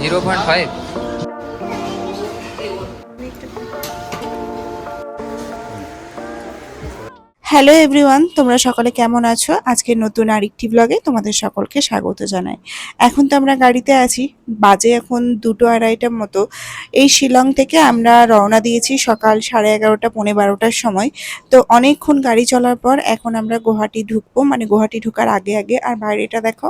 Zero point five hello everyone তোমরা সকলে কেমন আছো? আজকে নতুন আরেকটি ব্লগে তোমাদের সকলকে স্বাগত জানাই। এখন তো আমরা গাড়িতে আছি, বাজে এখন দুটো আড়াইটার মতো। এই শিলং থেকে আমরা রওনা দিয়েছি সকাল সাড়ে এগারোটা, পৌনে বারোটার সময়। তো অনেকক্ষণ গাড়ি চলার পর এখন আমরা গুয়াহাটি ঢুকবো মানে গুয়াহাটি ঢুকার আগে আগে। আর বাইরেটা দেখো,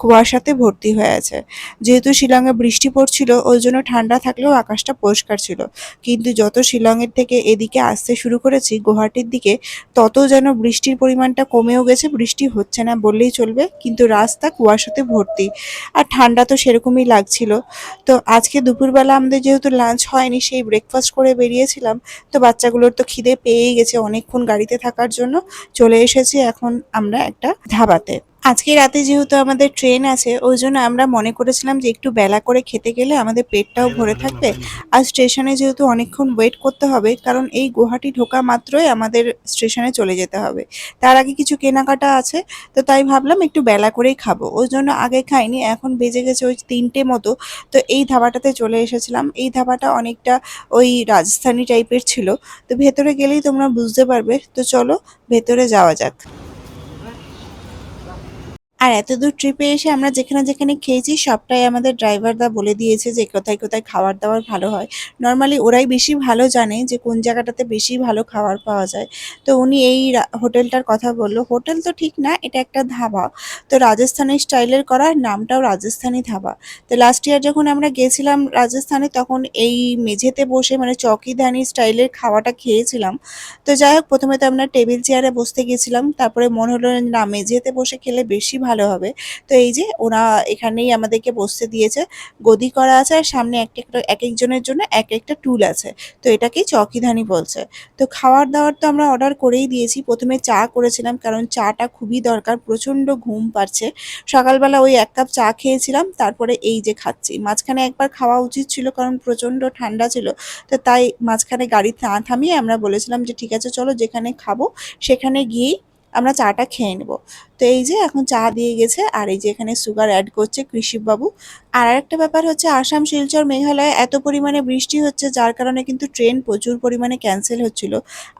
কুয়াশাতে ভর্তি হয়ে আছে। যেহেতু শিলংয়ে বৃষ্টি পড়ছিল, ওই জন্য ঠান্ডা থাকলেও আকাশটা পরিষ্কার ছিল। কিন্তু যত শিলংয়ের থেকে এদিকে আসতে শুরু করেছি, গুয়াহাটির দিকে, তত যেন বৃষ্টির পরিমাণটা কমেও গেছে, বৃষ্টি হচ্ছে না বললেই চলবে, কিন্তু রাস্তা কুয়াশাতে ভর্তি। আর ঠান্ডা তো সেরকমই লাগছিল। তো আজকে দুপুরবেলা আমাদের যেহেতু লাঞ্চ হয়নি, সেই ব্রেকফাস্ট করে বেরিয়েছিলাম। তো বাচ্চাগুলোর তো খিদে পেয়েই গেছে অনেকক্ষণ গাড়িতে থাকার জন্য। চলে এসেছি এখন আমরা একটা ধাবাতে। আজকে রাতে যেহেতু আমাদের ট্রেন আছে, ওই জন্য আমরা মনে করেছিলাম যে একটু বেলা করে খেতে গেলে আমাদের পেটটাও ভরে থাকবে। আর স্টেশনে যেহেতু অনেকক্ষণ ওয়েট করতে হবে, কারণ এই গুয়াহাটি ঢোকা মাত্রই আমাদের স্টেশনে চলে যেতে হবে। তার আগে কিছু কেনাকাটা আছে, তো তাই ভাবলাম একটু বেলা করেই খাব। ওই জন্য আগে খাইনি, এখন বেজে গেছে ওই তিনটে মতো। তো এই ধাবাটাতে চলে এসেছিলাম। এই ধাবাটা অনেকটা ওই রাজস্থানি টাইপের ছিল। তো ভেতরে গেলেই তোমরা বুঝতে পারবে। তো চলো, ভেতরে যাওয়া যাক। আর এত দূর ট্রিপে এসে আমরা যেখানে যেখানে খেয়েছি, সবটাই আমাদের ড্রাইভারদা বলে দিয়েছে যে কোথায় কোথায় খাবার দাবার ভালো হয়। নর্মালি ওরাই বেশি ভালো জানে যে কোন জায়গাটাতে বেশি ভালো খাবার পাওয়া যায়। তো উনি এই হোটেলটার কথা বলল। হোটেল তো ঠিক না, এটা একটা ধাবা। তো রাজস্থানি স্টাইলের করা, নামটাও রাজস্থানি ধাবা। তো লাস্ট ইয়ার যখন আমরা গেছিলাম রাজস্থানে, তখন এই মেঝেতে বসে মানে চকিদানি স্টাইলের খাওয়াটা খেয়েছিলাম। তো যাই হোক, প্রথমে তো আমরা টেবিল চেয়ারে বসতে গেছিলাম। তারপরে মনে হলো না, মেঝেতে বসে খেলে বেশি ভালো হবে। তো এই যে ওরা এখানেই আমাদেরকে বসতে দিয়েছে। গদি করা আছে আর সামনে এক একটা, এক একজনের জন্য এক একটা টুল আছে। তো এটাকেই চকিধানি বলছে। তো খাওয়ার দাওয়ার তো আমরা অর্ডার করেই দিয়েছি। প্রথমে চা করেছিলাম কারণ চাটা খুবই দরকার, প্রচণ্ড ঘুম পাচ্ছে। সকালবেলা ওই এক কাপ চা খেয়েছিলাম, তারপরে এই যে খাচ্ছি। মাঝখানে একবার খাওয়া উচিত ছিল কারণ প্রচণ্ড ঠান্ডা ছিল। তো তাই মাঝখানে গাড়ি না থামিয়ে আমরা বলেছিলাম যে ঠিক আছে চলো যেখানে খাব সেখানে গিয়েই আমরা চাটা খেয়ে নেব। তো এই যে এখন চা দিয়ে গেছে, আর এই যে এখানে সুগার অ্যাড করছে কৃষিবাবু। আর একটা ব্যাপার হচ্ছে, আসাম শিলচর মেঘালয়ে এত পরিমাণে বৃষ্টি হচ্ছে, যার কারণে কিন্তু ট্রেন প্রচুর পরিমাণে ক্যান্সেল হচ্ছিল।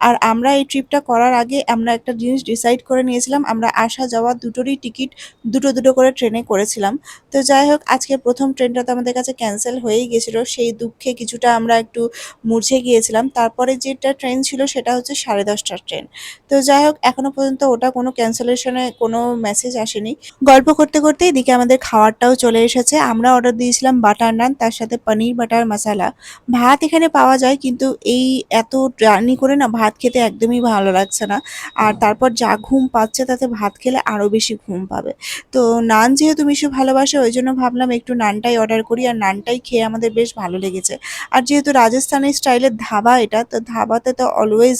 আর আমরা এই ট্রিপটা করার আগে আমরা একটা জিনিস ডিসাইড করে নিয়েছিলাম, আমরা আসা যাওয়া দুটোরই টিকিট দুটো দুটো করে ট্রেনে করেছিলাম। তো যাই হোক, আজকে প্রথম ট্রেনটা তো আমাদের কাছে ক্যান্সেল হয়েই গেছিল, সেই দুঃখে কিছুটা আমরা একটু মূর্ছে গিয়েছিলাম। তারপরে যেটা ট্রেন ছিল, সেটা হচ্ছে সাড়ে দশটার ট্রেন। তো যাই হোক এখনও পর্যন্ত ওটা কোনো ক্যান্সেলেশনে কোনো মেসেজ আসেনি। গল্প করতে করতে এদিকে আমাদের খাওয়ারটাও চলে এসেছে। আমরা অর্ডার দিয়েছিলাম বাটার নান তার সাথে পনির বাটার মশালা ভাত এখানে পাওয়া যায় কিন্তু এই এত জার্নি করে না ভাত খেতে একদমই ভালো লাগছে না। আর তারপর যা ঘুম পাচ্ছে তাতে ভাত খেলে আরও বেশি ঘুম পাবে। তো নান যেহেতু মিশু ভালোবাসে ওই জন্য ভাবলাম একটু নানটাই অর্ডার করি আর নানটাই খেয়ে আমাদের বেশ ভালো লেগেছে। আর যেহেতু রাজস্থানের স্টাইলের ধাবা এটা তো ধাবাতে তো অলওয়েজ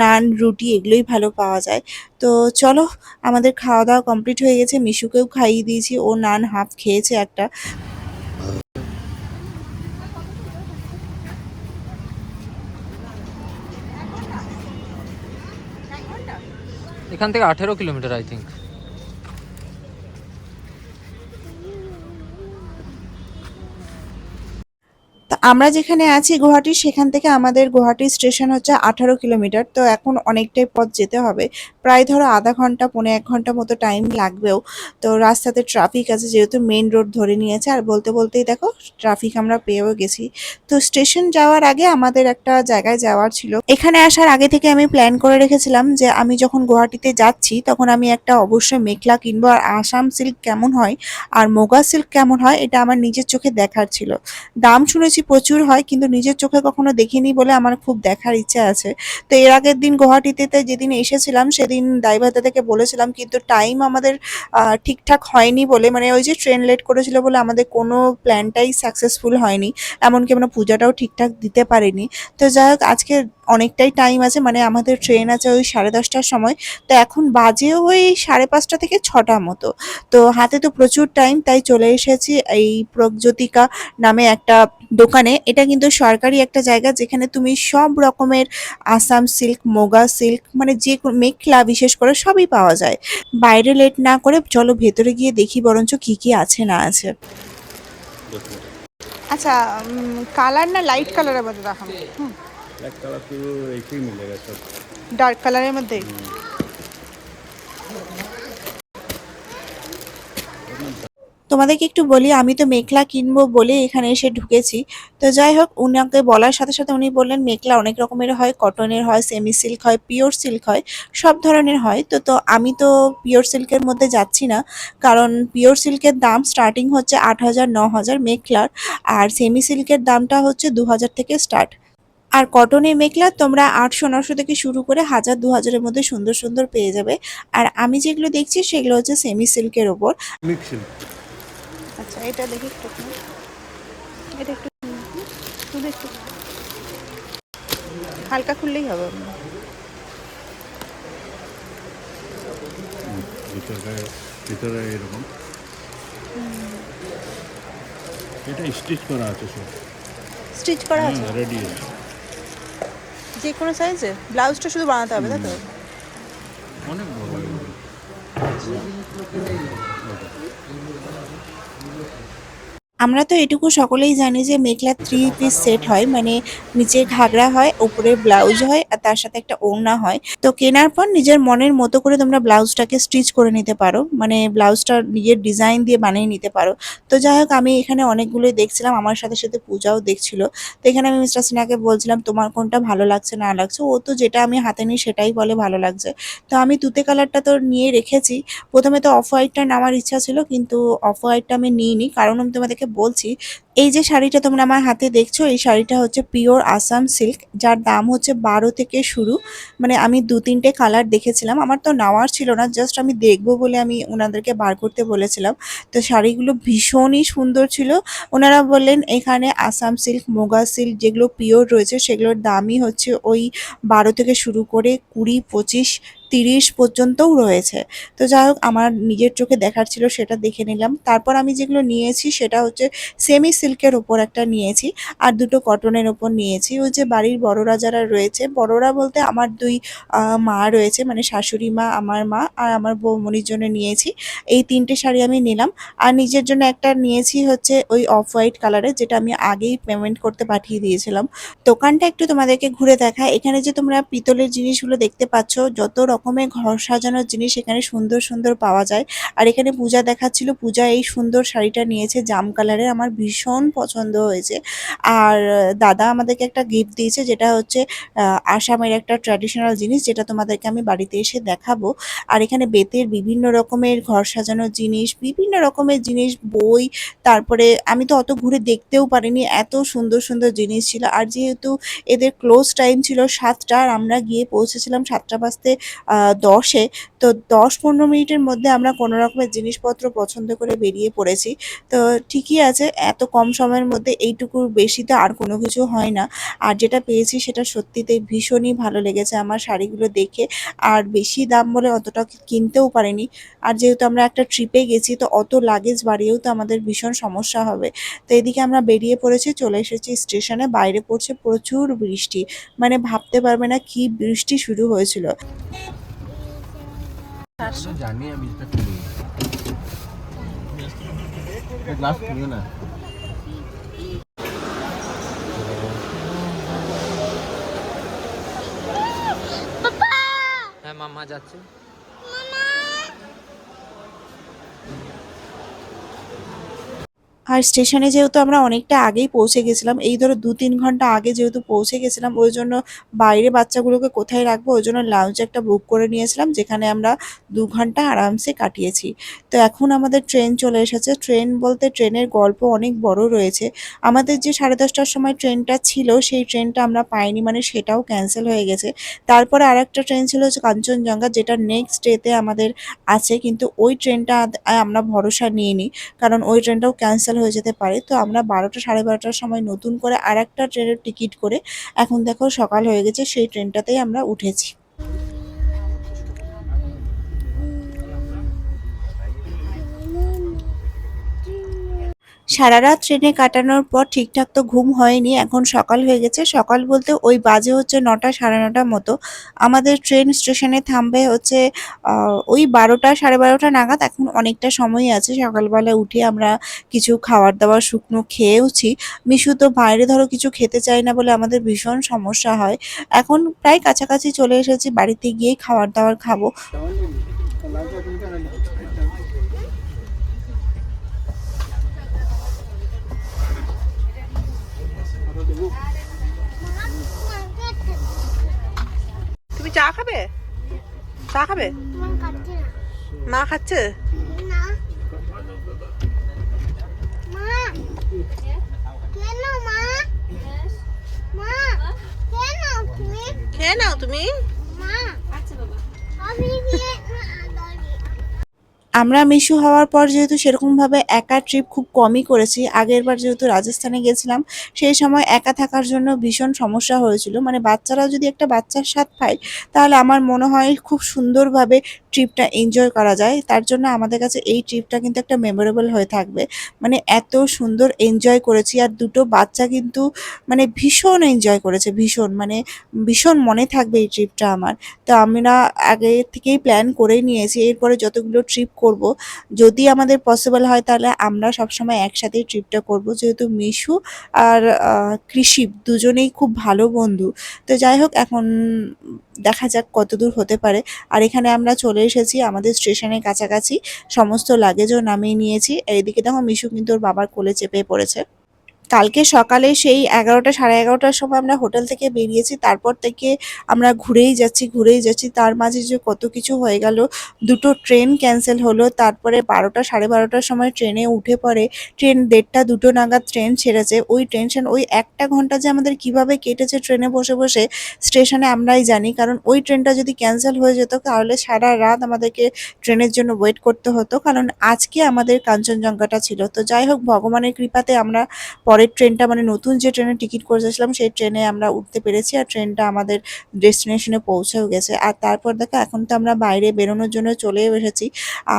নান রুটি এগুলোই ভালো পাওয়া যায়। তো চলো আমাদের খাওয়া দাওয়া কমপ্লিট হয়ে গেছে মিশুকেও খাইয়ে দিয়েছি ও নান হাফ খেয়েছে একটা। এখান থেকে আঠেরো কিলোমিটার আই থিঙ্ক তা আমরা যেখানে আছি গুয়াহাটি, সেখান থেকে আমাদের গুয়াহাটি স্টেশন হচ্ছে আঠারো কিলোমিটার। তো এখন অনেকটাই পথ যেতে হবে। প্রায় ধরো আধা ঘণ্টা, পৌনে এক ঘণ্টা মতো টাইম লাগবেও। তো রাস্তাতে ট্রাফিক আছে যেহেতু মেন রোড ধরে নিয়েছে। আর বলতে বলতেই দেখো ট্রাফিক আমরা পেয়েও গেছি। তো স্টেশন যাওয়ার আগে আমাদের একটা জায়গায় যাওয়ার ছিল। এখানে আসার আগে থেকে আমি প্ল্যান করে রেখেছিলাম যে আমি যখন গুয়াহাটিতে যাচ্ছি, তখন আমি একটা অবশ্যই মেখলা কিনবো। আর আসাম সিল্ক কেমন হয়, আর মোগা সিল্ক কেমন হয়, এটা আমার নিজের চোখে দেখার ছিল। দাম শুনেছি প্রচুর হয়, কিন্তু নিজের চোখে কখনো দেখিনি বলে আমার খুব দেখার ইচ্ছে আছে। তো এর আগের দিন গুয়াহাটিতে যেদিন এসেছিলাম, সেদিন দাইভাতা থেকে বলেছিলাম, কিন্তু টাইম আমাদের ঠিকঠাক হয়নি বলে। মানে ওই যে ট্রেন লেট করেছিল বলে আমাদের কোনো প্ল্যানটাই সাকসেসফুল হয়নি। এমনকি আমরা পূজাটাও ঠিকঠাক দিতে পারিনি। তো যাই হোক, আজকে অনেকটাই টাইম আছে মানে আমাদের ট্রেন আছে ওই সাড়ে দশটার সময়। তো এখন বাজে ওই সাড়ে পাঁচটা থেকে ছটা মতো। তো হাতে তো প্রচুর টাইম তাই চলে এসেছি এই প্রগজ্যোতিকা নামে একটা দোকানে এটা কিন্তু সরকারি একটা জায়গা যেখানে তুমি সব রকমের আসাম সিল্ক মোগা সিল্ক মানে যে মেখলা বিশেষ করে সবই পাওয়া যায়। বাইরে লেট না করে চলো ভেতরে গিয়ে দেখি বরঞ্চ কি কি আছে না আছে। আচ্ছা কালার না লাইট কালারের মধ্যে দেখাবো ডার্ক কালারের মধ্যে? তোমাদেরকে একটু বলি, আমি তো মেঘলা কিনবো বলে এখানে এসে ঢুকেছি। তো যাই হোক উনাকে বলার সাথে সাথে উনি বললেন মেঘলা অনেক রকমের হয় কটনের হয় সেমি সিল্ক হয় পিওর সিল্ক হয়, সব ধরনের হয়। তো তো আমি তো পিওর সিল্কের মধ্যে যাচ্ছি না, কারণ পিওর সিল্কের দাম স্টার্টিং হচ্ছে আট হাজার, ন হাজার মেঘলার আর সেমি সিল্কের দামটা হচ্ছে দু হাজার থেকে স্টার্ট আর কটনের মেঘলা তোমরা আটশো, নশো থেকে শুরু করে হাজার, দু হাজারের মধ্যে সুন্দর সুন্দর পেয়ে যাবে। আর আমি যেগুলো দেখছি সেগুলো হচ্ছে সেমি সিল্কের ওপর আচ্ছা এটা দেখি একটু এটা একটু শুধু একটু। হালকা খুললেই হবে ভিতরে ভিতরে এরকম। এটা স্টিচ করা আছে সব। স্টিচ করা আছে? রেডি যে কোনো সাইজে ব্লাউজটা শুধু বানাতে হবে তাই তো? অনেক বড়। আমরা তো এটুকু সকলেই জানি যে মেঘলা থ্রি পিস সেট হয় মানে নিচে ঘাগরা হয়, উপরে ব্লাউজ হয়, আর তার সাথে একটা ওড়না হয়। তো কেনার পর নিজের মনের মতো করে তোমরা ব্লাউজটাকে স্টিচ করে নিতে পারো। মানে ব্লাউজটা নিজের ডিজাইন দিয়ে বানিয়ে নিতে পারো। তো যাই হোক, আমি এখানে অনেকগুলোই দেখছিলাম, আমার সাথে সাথে পূজাও দেখছিল। তো এখানে আমি মিস্টার সিনহাকে বলছিলাম, তোমার কোনটা ভালো লাগছে, না লাগছে? ও তো যেটা আমি হাতে নিই সেটাই বলে ভালো লাগছে। তো আমি তুতে কালারটা তো নিয়ে রেখেছি। প্রথমে তো অফ হোয়াইটটা নেওয়ার ইচ্ছা ছিল, কিন্তু অফ হোয়াইটটা আমি নিইনি। কারণ আমি তোমাদেরকে বলছি, এই যে শাড়িটা তোমরা আমার হাতে দেখছ, এই শাড়িটা হচ্ছে পিওর আসাম সিল্ক, যার দাম হচ্ছে বারো থেকে শুরু। মানে আমি দু তিনটে কালার দেখেছিলাম, আমার তো নেওয়ার ছিল না, জাস্ট আমি দেখব বলে আমি ওনাদেরকে বার করতে বলেছিলাম। তো শাড়িগুলো ভীষণই সুন্দর ছিল। ওনারা বললেন, এখানে আসাম সিল্ক, মোগা সিল্ক যেগুলো পিওর রয়েছে, সেগুলোর দামই হচ্ছে ওই বারো থেকে শুরু করে কুড়ি, পঁচিশ তিরিশ পর্যন্তও রয়েছে। তো যাই হোক, আমার নিজের চোখে দেখার ছিল, সেটা দেখে নিলাম। তারপর আমি যেগুলো নিয়েছি, সেটা হচ্ছে সেমি সিল্কের ওপর একটা নিয়েছি আর দুটো কটনের ওপর নিয়েছি। ওই যে বাড়ির বড়রা যারা রয়েছে, বড়রা বলতে আমার দুই মা রয়েছে মানে শাশুড়ি মা, আমার মা আর আমার বৌমনির জন্য নিয়েছি। এই তিনটে শাড়ি আমি নিলাম। আর নিজের জন্য একটা নিয়েছি হচ্ছে ওই অফ হোয়াইট কালারের যেটা আমি আগেই পেমেন্ট করতে পাঠিয়ে দিয়েছিলাম। দোকানটা একটু তোমাদেরকে ঘুরে দেখা এখানে যে তোমরা পিতলের জিনিসগুলো দেখতে পাচ্ছ, যত রকমের ঘর সাজানোর জিনিস এখানে সুন্দর সুন্দর পাওয়া যায়। আর এখানে পূজা দেখাচ্ছিল, পূজা এই সুন্দর শাড়িটা নিয়েছে, জাম কালারের আমার ভীষণ পছন্দ হয়েছে। আর দাদা আমাদেরকে একটা গিফট দিয়েছে, যেটা হচ্ছে আসামের একটা ট্র্যাডিশনাল জিনিস, যেটা তোমাদেরকে আমি বাড়িতে এসে দেখাবো। আর এখানে বেতের বিভিন্ন রকমের ঘর সাজানোর জিনিস, বিভিন্ন রকমের জিনিস, বই, তারপরে আমি তো অত ঘুরে দেখতেও পারিনি, এত সুন্দর সুন্দর জিনিস ছিল। আর যেহেতু এদের ক্লোজ টাইম ছিল সাতটা, আর আমরা গিয়ে পৌঁছেছিলাম সাতটা বাজতে দশে, তো দশ পনেরো মিনিটের মধ্যে আমরা কোনো রকমের জিনিসপত্র পছন্দ করে বেরিয়ে পড়েছি। তো ঠিকই আছে, এত কম সময়ের মধ্যে এইটুকুর বেশি তো আর কোনো কিছু হয় না। আর যেটা পেয়েছি সেটা সত্যিতে ভীষণই ভালো লেগেছে আমার শাড়িগুলো দেখে। আর বেশি দাম বলে অতটা কিনতেও পারিনি। আর যেহেতু আমরা একটা ট্রিপে গেছি, তো অত লাগেজ বাড়িয়েও তো আমাদের ভীষণ সমস্যা হবে। তো এদিকে আমরা বেরিয়ে পড়েছি, চলে এসেছি স্টেশনে, বাইরে পড়ছে প্রচুর বৃষ্টি। মানে ভাবতে পারবে না কি বৃষ্টি শুরু হয়েছিল। আচ্ছা। জানি আমি হ্যাঁ মামা যাচ্ছে। আর স্টেশনে যেহেতু আমরা অনেকটা আগেই পৌঁছে গেছিলাম, এই ধরো দু তিন ঘণ্টা আগে যেহেতু পৌঁছে গেছিলাম, ওই জন্য বাইরে বাচ্চাগুলোকে কোথায় রাখব, ওই জন্য লাউঞ্জ একটা বুক করে নিয়েছিলাম, যেখানে আমরা দু ঘণ্টা আরামসে কাটিয়েছি। তো এখন আমাদের ট্রেন চলে এসেছে। ট্রেন বলতে ট্রেনের গল্প অনেক বড় রয়েছে। আমাদের যে সাড়ে দশটার সময় ট্রেনটা ছিল, সেই ট্রেনটা আমরা পাইনি মানে সেটাও ক্যান্সেল হয়ে গেছে। তারপরে আর একটা ট্রেন ছিল হচ্ছে কাঞ্চনজঙ্ঘা, যেটা নেক্সট ডেতে আমাদের আছে, কিন্তু ওই ট্রেনটা আমরা ভরসা নিইনি, কারণ ওই ট্রেনটাও ক্যান্সেল হয়ে যেতে পারে। তো আমরা বারোটা সাড়ে বারোটার সময় নতুন করে আর একটা ট্রেনের টিকিট করে এখন দেখো সকাল হয়ে গেছে, সেই ট্রেনটাতেই আমরা উঠেছি। সারা রাত ট্রেনে কাটানোর পর ঠিকঠাক তো ঘুম হয়নি, এখন সকাল হয়ে গেছে। সকাল বলতে ওই বাজে হচ্ছে নটা, সাড়ে নটার মতো। আমাদের ট্রেন স্টেশনে থামবে হচ্ছে ওই বারোটা, সাড়ে বারোটা নাগাদ। এখন অনেকটা সময় আছে, সকালবেলা উঠে আমরা কিছু খাবার দাবার শুকনো খেয়েওছি। মিশু তো বাইরে ধরো কিছু খেতে চায় না বলে আমাদের ভীষণ সমস্যা হয়। এখন প্রায় কাছাকাছি চলে এসেছি, বাড়িতে গিয়েই খাবার দাবার খাব। চা খাবে? চা খাবে? মা খাচ্ছে? মা নাও মা মা। তুমি খেয়ে নাও তুমি। মা। আচ্ছা বাবা। আমি আমরা মিশু হওয়ার পর যেহেতু সেরকমভাবে একা ট্রিপ খুব কমই করেছি, আগের বার যেহেতু রাজস্থানে গেছিলাম, সেই সময় একা থাকার জন্য ভীষণ সমস্যা হয়েছিল। মানে বাচ্চারা যদি একটা বাচ্চার সাথ পায়, তাহলে আমার মনে হয় খুব সুন্দরভাবে ট্রিপটা এনজয় করা যায়। তার জন্য আমাদের কাছে এই ট্রিপটা কিন্তু একটা মেমোরেবল হয়ে থাকবে। মানে এত সুন্দর এনজয় করেছি আর দুটো বাচ্চা কিন্তু মানে ভীষণ এনজয় করেছে, ভীষণ। মানে ভীষণ মনে থাকবে এই ট্রিপটা আমার। তো আমরা আগে থেকেই প্ল্যান করে নিয়েছি, এরপরে যতগুলো ট্রিপ করব। যদি আমাদের পসিবল হয় তাহলে আমরা সবসময় একসাথেই ট্রিপটা করব। যেহেতু মিশু আর কৃষি দুজনেই খুব ভালো বন্ধু। তো যাই হোক, এখন দেখা যাক কতদূর হতে পারে। আর এখানে আমরা চলে এসেছি আমাদের স্টেশনের কাছাকাছি। সমস্ত লাগেজও নামিয়ে নিয়েছি। এইদিকে দেখো মিশু কিন্তু ওর বাবার কোলে চেপে পড়েছে। কালকে সকালে সেই এগারোটা, সাড়ে এগারোটার সময় আমরা হোটেল থেকে বেরিয়েছি। তারপর থেকে আমরা ঘুরেই যাচ্ছি ঘুরেই যাচ্ছি। তার মাঝে যে কত কিছু হয়ে গেল, দুটো ট্রেন ক্যান্সেল হলো। তারপরে বারোটা, সাড়ে বারোটার সময় ট্রেনে উঠে পড়ে, ট্রেন দেড়টা, দুটো নাগাদ ট্রেন ছেড়েছে। ওই টেনশন, ওই একটা ঘণ্টা যে আমাদের কীভাবে কেটেছে ট্রেনে বসে বসে, স্টেশনে আমরাই জানি। কারণ ওই ট্রেনটা যদি ক্যান্সেল হয়ে যেত, তাহলে সারা রাত আমাদেরকে ট্রেনের জন্য ওয়েট করতে হতো। কারণ আজকে আমাদের কাঞ্চনজঙ্ঘাটা ছিল। তো যাই হোক, ভগবানের কৃপাতে আমরা পরের ট্রেনটা মানে নতুন যে ট্রেনে টিকিট করেছিলাম সেই ট্রেনে আমরা উঠতে পেরেছি আর ট্রেনটা আমাদের ডেস্টিনেশনে পৌঁছেও গেছে। আর তারপর দেখো, এখন তো আমরা বাইরে বেরোনোর জন্য চলে এসেছি।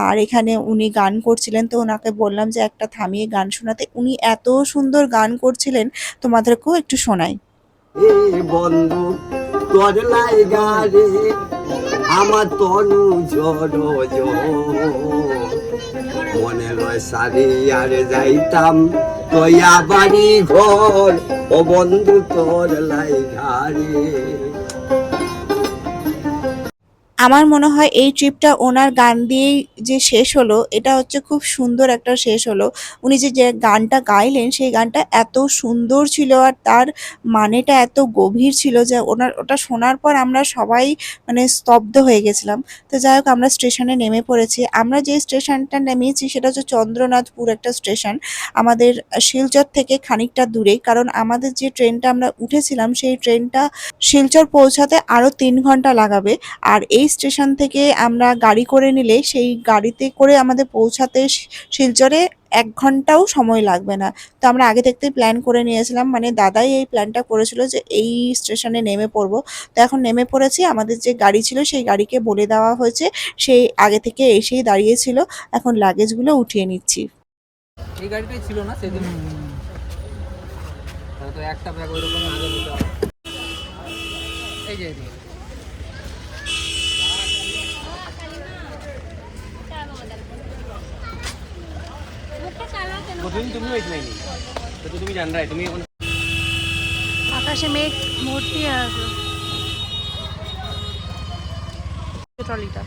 আর এখানে উনি গান করছিলেন, তো ওনাকে বললাম যে, একটা থামিয়ে গান শোনাতে। উনি এত সুন্দর গান করছিলেন, তোমাদেরকেও একটু শোনাই। আমার তনু জড়। মনে লয় সারি আর যাইতাম তয়া বাড়ি ঘর। ও বন্ধু তোর লাই রে আমার মনে হয় এই ট্রিপটা ওনার গান দিয়েই যে শেষ হলো, এটা হচ্ছে খুব সুন্দর একটা শেষ হলো। উনি যে যে গানটা গাইলেন, সেই গানটা এত সুন্দর ছিল আর তার মানেটা এত গভীর ছিল যে ওনার, ওটা শোনার পর আমরা সবাই মানে স্তব্ধ হয়ে গেছিলাম। তো যাই হোক, আমরা স্টেশনে নেমে পড়েছি। আমরা যে স্টেশনটা নেমেছি সেটা হচ্ছে চন্দ্রনাথপুর একটা স্টেশন। আমাদের শিলচর থেকে খানিকটা দূরেই কারণ আমাদের যে ট্রেনটা আমরা উঠেছিলাম, সেই ট্রেনটা শিলচর পৌঁছাতে আরও তিন ঘণ্টা লাগাবে। আর এই স্টেশন থেকে আমরা গাড়ি করে নিলে সেই গাড়িতে করে আমাদের পৌঁছাতে শি- শিলচরে এক ঘন্টাও সময় লাগবে না। তো আমরা আগে থাকতেই প্ল্যান করে নিয়েছিলাম। মানে দাদাই এই প্ল্যানটা করেছিল যে এই স্টেশনে নেমে পড়ব। তো এখন নেমে পড়েছি। আমাদের যে গাড়ি ছিল সেই গাড়িকে বলে দেওয়া হয়েছে। সেই আগে থেকে এসেই দাঁড়িয়েছিল। এখন লাগেজগুলো উঠিয়ে নিচ্ছি। এই গাড়িটাই ছিল না সেদিন? তো একটা ব্যাগ ওইরকম আগে নিতে হবে। এই যে এদিকে। তুমি হয়েছিল নাকি? তো তুমি জান রায় তুমি এখন আকাশে মেঘ ভর্তি আছে ট্রলিটা।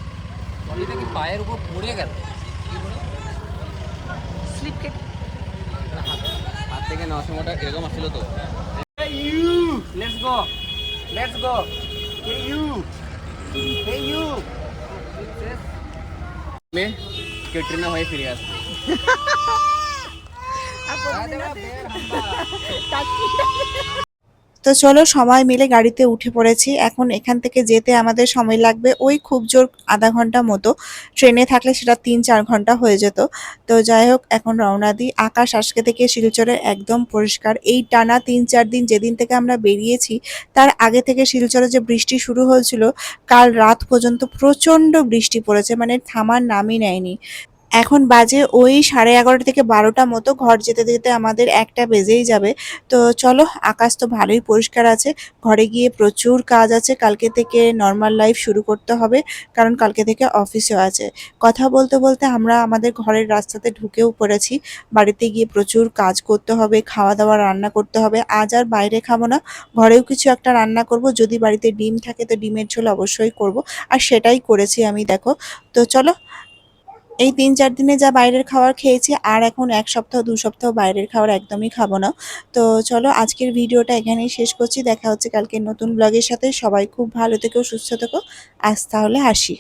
ট্রলিটা কি পায়ের উপর পড়ে গেল? স্লিপ কেটে হাত থেকে নেওয়ার সময়টা এরকম আসছিল তো। Let's go let's go hey you hey you মে কেটরিনা হয়ে ফিরে আসছে তো চলো সবাই মিলে গাড়িতে উঠে পড়েছি। এখন এখান থেকে যেতে আমাদের সময় লাগবে ওই খুব জোর আধা ঘণ্টা মতো। ট্রেনে থাকলে সেটা তিন চার ঘণ্টা হয়ে যেত। তো যাই হোক, এখন রওনা দিই। আকাশ আজকে থেকে শিলচরে একদম পরিষ্কার। এই টানা তিন চার দিন যেদিন থেকে আমরা বেরিয়েছি, তার আগে থেকে শিলচরে যে বৃষ্টি শুরু হয়েছিল, কাল রাত পর্যন্ত প্রচণ্ড বৃষ্টি পড়েছে। মানে থামার নামই নেয়নি। এখন বাজে ওই সাড়ে এগারোটা থেকে বারোটা মতো, ঘর যেতে যেতে আমাদের একটা বেজেই যাবে। তো চলো, আকাশ তো ভালোই পরিষ্কার আছে। ঘরে গিয়ে প্রচুর কাজ আছে, কালকে থেকে নর্মাল লাইফ শুরু করতে হবে, কারণ কালকে থেকে অফিসও আছে। কথা বলতে বলতে আমরা আমাদের ঘরের রাস্তাতে ঢুকেও পড়েছি। বাড়িতে গিয়ে প্রচুর কাজ করতে হবে খাওয়া দাওয়া রান্না করতে হবে। আজ আর বাইরে খাব না, ঘরেও কিছু একটা রান্না করব। যদি বাড়িতে ডিম থাকে তো ডিমের ঝোল অবশ্যই করব। আর সেটাই করেছি আমি, দেখো। তো চলো এই তিন চার দিনে যা বাইরের খাবার খেয়েছি, আর এখন এক সপ্তাহ, দু সপ্তাহ বাইরের খাবার একদমই খাব না। তো চলো আজকের ভিডিওটা এখানেই শেষ করছি। দেখা হচ্ছে কালকে নতুন ব্লগের সাথে। সবাই খুব ভালো থেকো, সুস্থ থেকো। আজ তাহলে আসি।